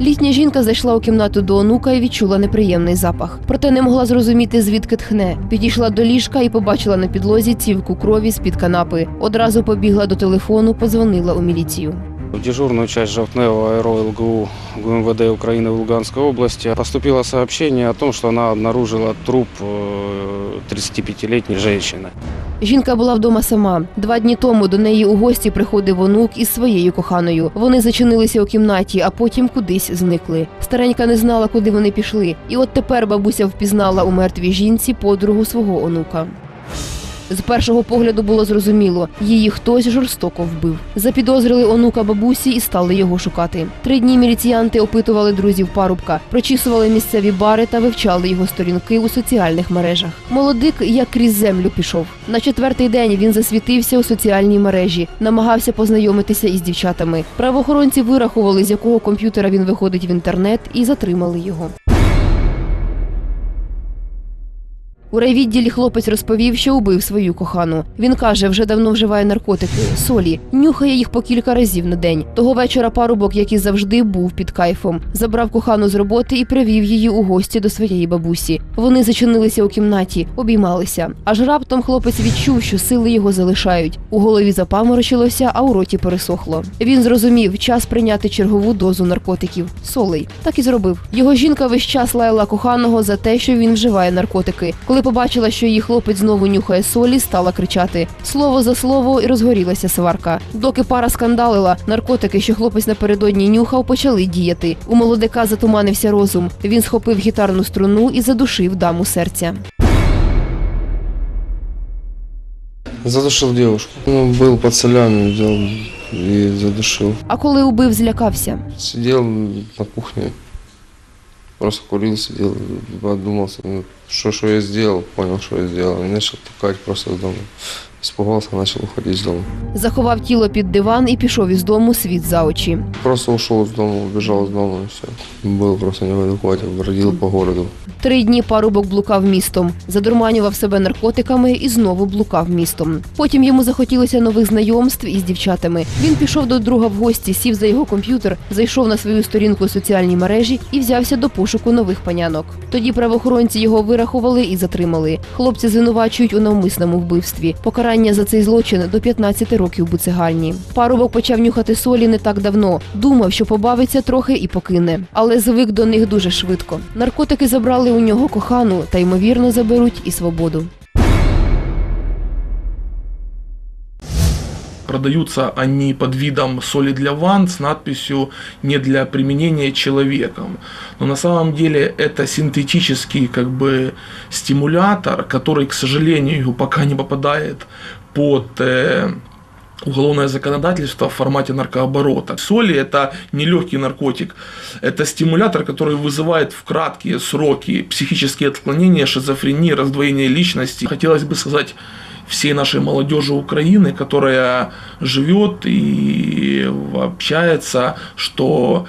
Літня жінка зайшла у кімнату до онука і відчула неприємний запах. Проте не могла зрозуміти, звідки тхне. Підійшла до ліжка і побачила на підлозі цівку крові з-під канапи. Одразу побігла до телефону, позвонила у міліцію. В дежурную часть Жовтнева АРО ЛГУ ГУМВД Украины в Луганской области поступило сообщение о том, что она обнаружила труп э, 35-летней женщины. Жінка була вдома сама. Два дні тому до неї у гості приходив онук із своєю коханою. Вони зачинилися у кімнаті, а потім кудись зникли. Старенька не знала, куди вони пішли. І от тепер бабуся впізнала у мертвій жінці подругу свого онука. З першого погляду було зрозуміло, її хтось жорстоко вбив. Запідозрили онука бабусі і стали його шукати. Три дні міліціянти опитували друзів парубка, прочісували місцеві бари та вивчали його сторінки у соціальних мережах. Молодик як крізь землю пішов. На четвертий день він засвітився у соціальній мережі, намагався познайомитися із дівчатами. Правоохоронці вирахували, з якого комп'ютера він виходить в інтернет, і затримали його. У райвідділі хлопець розповів, що убив свою кохану. Він каже, вже давно вживає наркотики, солі, нюхає їх по кілька разів на день. Того вечора парубок, як і завжди, був під кайфом. Забрав кохану з роботи і привів її у гості до своєї бабусі. Вони зачинилися у кімнаті, обіймалися. Аж раптом хлопець відчув, що сили його залишають. У голові запаморочилося, а у роті пересохло. Він зрозумів, час прийняти чергову дозу наркотиків солей. Так і зробив. Його жінка весь час лаяла коханого за те, що він вживає наркотики. Коли побачила, що її хлопець знову нюхає солі, стала кричати слово за слово і розгорілася сварка. Доки пара скандалила, наркотики, що хлопець напередодні нюхав, почали діяти. У молодика затуманився розум. Він схопив гітарну струну і задушив даму серця. Задушил девушку. Ну, был под солями, взял и задушил. А коли убив, злякався. Сидел на кухне, просто курил, сидел, подумался, ну, что, что я сделал, понял, что я сделал. И начал тукать просто дома. Испугался, начал уходить с дома. Заховав тіло під диван і пішов із дому світ за очі. Просто ушел из дома, убежал из дома и все. Был просто не в адеквате, бродил по городу. Три дні парубок блукав містом, задурманював себе наркотиками і знову блукав містом. Потім йому захотілося нових знайомств із дівчатами. Він пішов до друга в гості, сів за його комп'ютер, зайшов на свою сторінку у соціальній мережі і взявся до пошуку нових панянок. Тоді правоохоронці його вирахували і затримали. Хлопці звинувачують у навмисному вбивстві. Покарання за цей злочин до 15 років буцегальні. Парубок почав нюхати солі не так давно. Думав, що побавиться трохи і покине, але звик до них дуже швидко. Наркотики забрали у нього кохану та ймовірно заберуть і свободу. Продаются они под видом соли для ванн с надписью «не для применения человеком». Но на самом деле это синтетический как бы стимулятор, который, к сожалению, пока не попадает под э, уголовное законодательство в формате наркооборота. Соли это не легкий наркотик, это стимулятор, который вызывает в краткие сроки психические отклонения, шизофрении, раздвоение личности. Хотелось бы сказать всей нашей молодежи Украины, которая живет и общается, что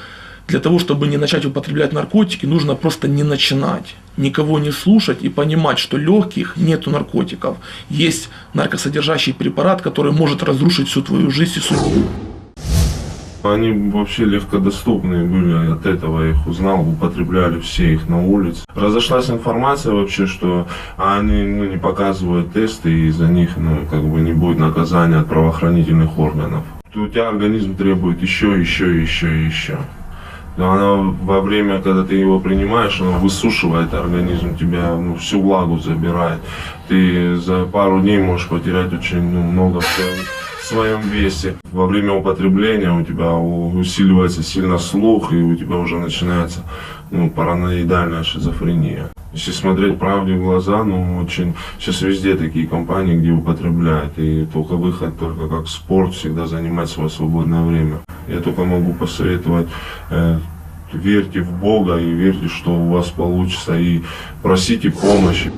для того, чтобы не начать употреблять наркотики, нужно просто не начинать, никого не слушать и понимать, что легких нету наркотиков. Есть наркосодержащий препарат, который может разрушить всю твою жизнь и судьбу. Они вообще легкодоступные были, от этого их узнал, употребляли все их на улице. Разошлась информация вообще, что они ну, не показывают тесты, и из-за них ну, как бы не будет наказания от правоохранительных органов. У тебя организм требует еще, еще, еще, еще. Но Она во время, когда ты его принимаешь, она высушивает организм, тебя ну, всю влагу забирает. Ты за пару дней можешь потерять очень ну, много в своем- в своем весе. Во время употребления у тебя усиливается сильно слух, и у тебя уже начинается ну, параноидальная шизофрения. Если смотреть правде в глаза, ну, очень... Сейчас везде такие компании, где употребляют, и только выход, только как спорт, всегда занимать свое свободное время. Я только могу посоветовать, э, верьте в Бога и верьте, что у вас получится, и просите помощи.